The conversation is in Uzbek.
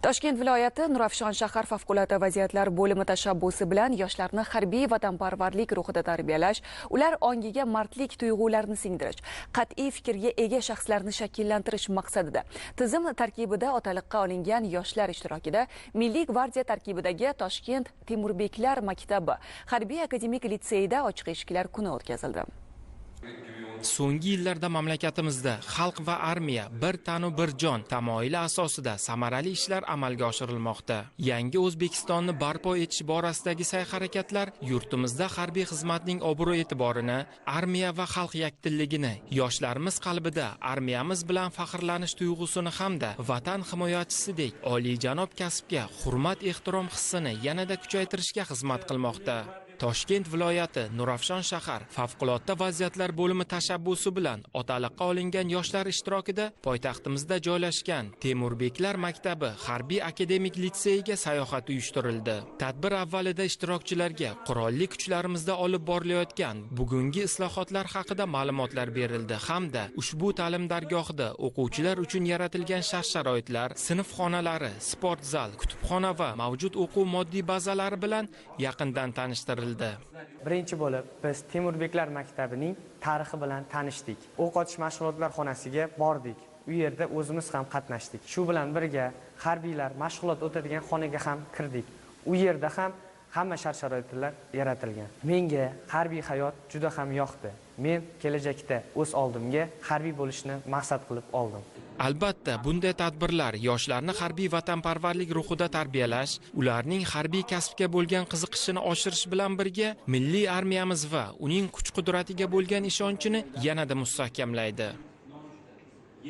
toshkent viloyati nurafshon shahar favqulodda vaziyatlar bo'limi tashabbusi bilan yoshlarni harbiy vatanparvarlik ruhida tarbiyalash ular ongiga mardlik tuyg'ularini singdirish qat'iy fikrga ega shaxslarni shakllantirish maqsadida. Tizim tarkibida otaliqqa olingan yoshlar ishtirokida milliy gvardiya tarkibidagi toshkent temurbeklar maktabi harbiy akademik litseyida ochiq eshiklar kuni o'tkazildi. So'nggi yillarda mamlakatimizda xalq va armiya bir tanu bir jon tamoyili asosida samarali ishlar amalga oshirilmoqda. Yangi o'zbekistonni barpo etish borasidagi sa'y harakatlar yurtimizda harbiy xizmatning obro' e'tiborini armiya va xalq yakdilligini yoshlarimiz qalbida armiyamiz bilan faxrlanish tuyg'usini hamda vatan himoyachisidek oliyjanob kasbga hurmat ehtirom hissini yanada kuchaytirishga xizmat qilmoqda. Toshkent viloyati nurafshon shahar favqulodda vaziyatlar bo'limi tashabbusi bilan otaliqqa olingan yoshlar ishtirokida poytaxtimizda joylashgan temurbeklar maktabi harbiy akademik litseyiga sayohat uyushtirildi. Tadbir avvalida ishtirokchilarga qurolli kuchlarimizda olib borilayotgan bugungi islohotlar haqida ma'lumotlar berildi hamda ushbu ta'lim dargohida o'quvchilar uchun yaratilgan shart sharoitlar sinf xonalari sport zal kutubxona va mavjud o'quv moddiy bazalari bilan yaqindan tanishtirildi. Birinchi bo'lib biz temurbeklar maktabining tarixi bilan tanishdik. O'q otish mashg'ulotlar xonasiga bordik. U yerda o'zimiz ham qatnashdik. Shu bilan birga harbiylar mashg'ulot o'tadigan xonaga ham kirdik. U yerda ham hamma shart sharoitlar yaratilgan. Menga harbiy hayot juda ham yoqdi. Men kelajakda o'z oldimga harbiy bo'lishni maqsad qilib oldim. Albatta bunday tadbirlar yoshlarni harbiy vatanparvarlik ruhida tarbiyalash ularning harbiy kasbga bo'lgan qiziqishini oshirish bilan birga milliy armiyamiz va uning kuch qudratiga bo'lgan ishonchini yanada mustahkamlaydi.